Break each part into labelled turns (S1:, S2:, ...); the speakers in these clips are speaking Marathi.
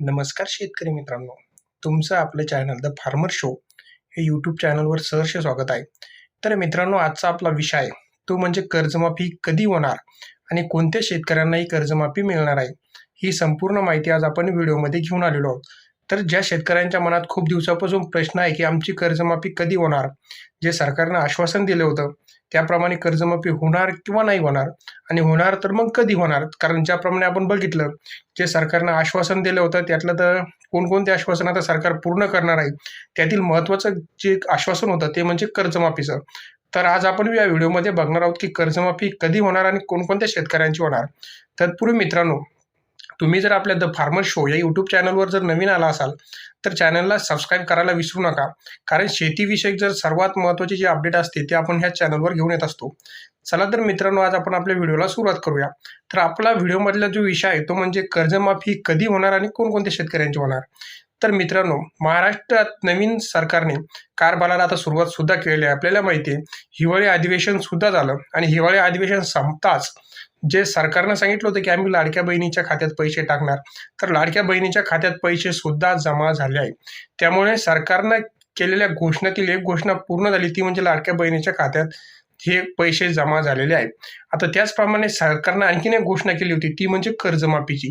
S1: नमस्कार शेतकरी मित्रांनो. तुमचं आपलं चॅनल द फार्मर शो हे यूट्यूब चॅनलवर सहर्ष स्वागत आहे. तर मित्रांनो आजचा आपला विषय तो म्हणजे कर्जमाफी कधी होणार आणि कोणत्या शेतकऱ्यांना ही कर्जमाफी मिळणार आहे ही संपूर्ण माहिती आज आपण व्हिडिओमध्ये घेऊन आलेलो आहोत. तर ज्या शेतकऱ्यांच्या मनात खूप दिवसापासून प्रश्न आहे की आमची कर्जमाफी कधी होणार जे सरकारनं आश्वासन दिलं होतं त्याप्रमाणे कर्जमाफी होणार किंवा नाही होणार आणि होणार तर मग कधी होणार? कारण ज्याप्रमाणे आपण बघितलं जे सरकारनं आश्वासन दिलं होतं त्यातलं तर कोणकोणते आश्वासन आता सरकार पूर्ण करणार आहे त्यातील महत्त्वाचं जे आश्वासन होतं ते म्हणजे कर्जमाफीचं. तर आज आपण या व्हिडिओमध्ये बघणार आहोत की कर्जमाफी कधी होणार आणि कोणकोणत्या शेतकऱ्यांची होणार. तत्पूर्वी मित्रांनो तुम्ही जर आपल्या द फार्मर शो या यूट्यूब चॅनलवर जर नवीन आला असाल तर चॅनलला सबस्क्राईब करायला विसरू नका. कारण शेतीविषयक जर सर्वात महत्त्वाचे जे अपडेट असते ते आपण ह्या चॅनलवर घेऊन येत असतो. चला तर मित्रांनो आज आपण आपल्या व्हिडिओला सुरुवात करूया. तर आपला व्हिडिओमधला जो विषय आहे तो म्हणजे कर्जमाफी कधी होणार आणि कोणकोणत्या शेतकऱ्यांची होणार? तर मित्रांनो महाराष्ट्रात नवीन सरकारने कारभाराला आता सुरुवात सुद्धा केलेली आहे. आपल्याला माहिती आहे हिवाळी अधिवेशन सुद्धा झालं आणि हिवाळी अधिवेशन संपताच जे सरकारनं सांगितलं होतं की आम्ही लाडक्या बहिणीच्या खात्यात पैसे टाकणार तर लाडक्या बहिणीच्या खात्यात पैसे सुद्धा जमा झाले आहे त्यामुळे सरकारनं केलेल्या घोषणातील एक घोषणा पूर्ण झाली ती म्हणजे लाडक्या बहिणीच्या खात्यात हे पैसे जमा झालेले आहेत. आता त्याचप्रमाणे सरकारनं आणखीन एक घोषणा केली होती ती म्हणजे कर्जमाफीची.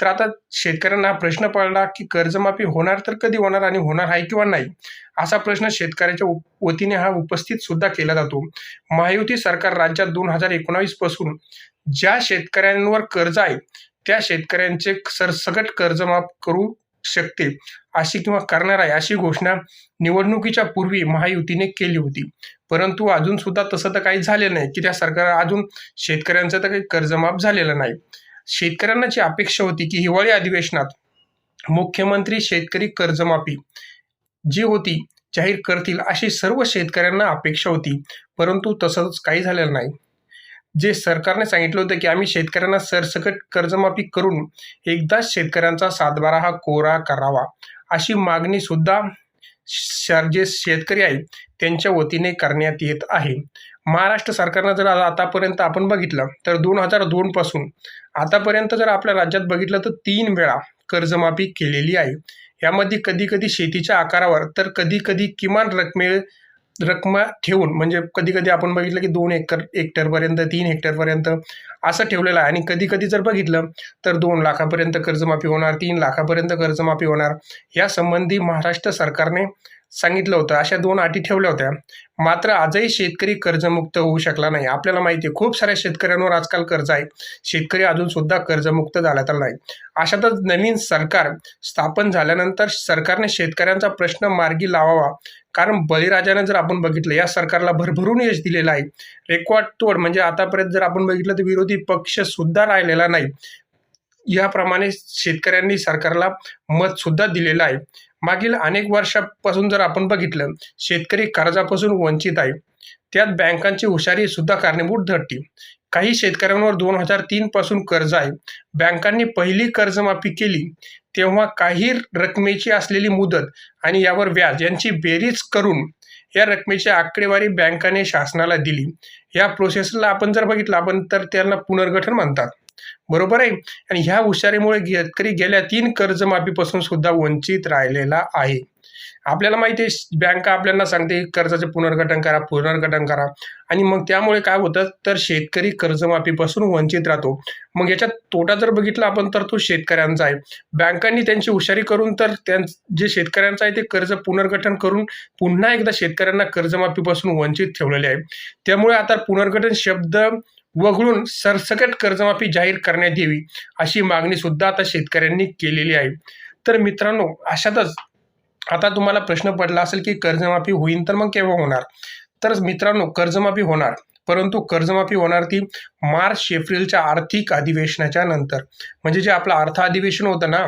S1: तर आता शेतकऱ्यांना हा प्रश्न पडला की कर्जमाफी होणार तर कधी होणार आणि होणार आहे किंवा नाही? असा प्रश्न शेतकऱ्याच्या वतीने हा उपस्थित सुद्धा केला जातो. महायुती सरकार राज्यात दोन हजार एकोणावीसपासून ज्या शेतकऱ्यांवर कर्ज आहे त्या शेतकऱ्यांचे सरसकट कर्जमाफ करू शकते अशी किंवा करणार आहे अशी घोषणा निवडणुकीच्या पूर्वी महायुतीने केली होती. परंतु अजून सुद्धा तसं तर काही झालेलं नाही की त्या सरकार अजून शेतकऱ्यांचं तर काही कर्जमाफ झालेलं नाही. शेतकऱ्यांना जी अपेक्षा होती की हिवाळी अधिवेशनात मुख्यमंत्री शेतकरी कर्जमाफी जी होती जाहीर करतील अशी सर्व शेतकऱ्यांना अपेक्षा होती. परंतु तसंच काही झालेलं नाही. जे सरकारने सांगितलं होतं की आम्ही शेतकऱ्यांना सरसकट कर्जमाफी करून एकदाच शेतकऱ्यांचा सातबारा हा कोरा करावा अशी मागणी सुद्धा जे शेतकरी आहेत त्यांच्या वतीने करण्यात येत आहे. महाराष्ट्र सरकारनं जर आतापर्यंत आपण बघितलं तर दोन हजार दोनपासून आतापर्यंत जर आपल्या राज्यात बघितलं तर तीन वेळा कर्जमाफी केलेली आहे. यामध्ये कधी कधी शेतीच्या आकारावर तर कधी कधी किमान रकमे रकमा ठेवून म्हणजे कधी कधी आपण बघितलं की दोन एकर हेक्टरपर्यंत तीन हेक्टरपर्यंत असं ठेवलेलं आहे. आणि कधी कधी जर बघितलं तर दोन लाखापर्यंत कर्जमाफी होणार तीन लाखापर्यंत कर्जमाफी होणार. यासंबंधी महाराष्ट्र सरकारने सांगितलं होतं. अशा दोन अटी ठेवल्या होत्या. मात्र आजही शेतकरी कर्जमुक्त होऊ शकला नाही. आपल्याला माहिती आहे खूप साऱ्या शेतकऱ्यांवर आजकाल कर्ज आहे. शेतकरी अजूनसुद्धा कर्जमुक्त झाला तर नाही. अशातच नवीन सरकार स्थापन झाल्यानंतर सरकारने शेतकऱ्यांचा प्रश्न मार्गी लावावा. कारण बळीराजाने जर आपण बघितलं या सरकारला भरभरून यश दिलेलं आहे. रेकॉर्ड तोड म्हणजे आतापर्यंत जर आपण बघितलं तर विरोधी पक्षसुद्धा राहिलेला नाही. याप्रमाणे शेतकऱ्यांनी सरकारला मतसुद्धा दिलेलं आहे. मागील अनेक वर्षापासून जर आपण बघितलं शेतकरी कर्जापासून वंचित आहे. त्यात बँकांची हुशारी सुद्धा कारणीभूत ठरते. काही शेतकऱ्यांवर दोन हजार तीन पासून कर्ज आहे. बँकांनी पहिली कर्जमाफी केली तेव्हा काही रकमेची असलेली मुदत आणि यावर व्याज यांची बेरीज करून या रकमेची आकडेवारी बँकाने शासनाला दिली. या प्रोसेसला आपण जर बघितलं आपण तर त्यांना पुनर्गठन म्हणतात. बरोबर आहे? आणि ह्या हुशारीमुळे शेतकरी गेल्या तीन कर्जमाफीपासून सुद्धा वंचित राहिलेला आहे. आपल्याला माहिती आहे बँका आपल्याला सांगते कर्जाचे पुनर्गठन करा पुनर्गठन करा. आणि मग त्यामुळे काय होतं? तर शेतकरी कर्जमाफीपासून वंचित राहतो. मग याच्यात तोटा जर बघितला आपण तर तो शेतकऱ्यांचा आहे. बँकांनी त्यांची हुशारी करून तर त्यां जे शेतकऱ्यांचं आहे ते कर्ज पुनर्गठन करून पुन्हा एकदा शेतकऱ्यांना कर्जमाफीपासून वंचित ठेवलेले आहे. त्यामुळे आता पुनर्गठन शब्द वगळून सरसकट कर्जमाफी जाहीर करण्यात यावी अशी मागणी सुद्धा आता शेतकऱ्यांनी केलेली आहे. तर मित्रांनो अशातच आता तुम्हाला प्रश्न पडला असेल की कर्जमाफी होईल तर मग केव्हा होणार? तर मित्रांनो कर्जमाफी होणार परंतु कर्जमाफी होणार ती मार्च एप्रिलच्या आर्थिक अधिवेशनाच्या नंतर. म्हणजे जे आपलं अर्थ अधिवेशन होतं ना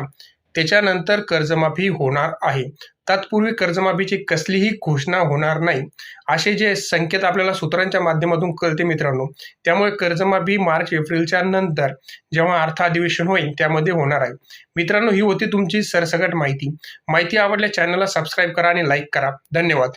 S1: त्याच्यानंतर कर्जमाफी होणार आहे. तत्पूर्वी कर्जमाफीची कसलीही घोषणा होणार नाही. असे जे संकेत आपल्याला सूत्रांच्या माध्यमातून कळते मित्रांनो त्यामुळे कर्जमाफी मार्च एप्रिलच्या नंतर जेव्हा अर्थ अधिवेशन होईल त्यामध्ये होणार आहे. मित्रांनो ही होती तुमची सरसकट माहिती. माहिती आवडल्या चॅनलला सबस्क्राईब करा आणि लाईक करा. धन्यवाद.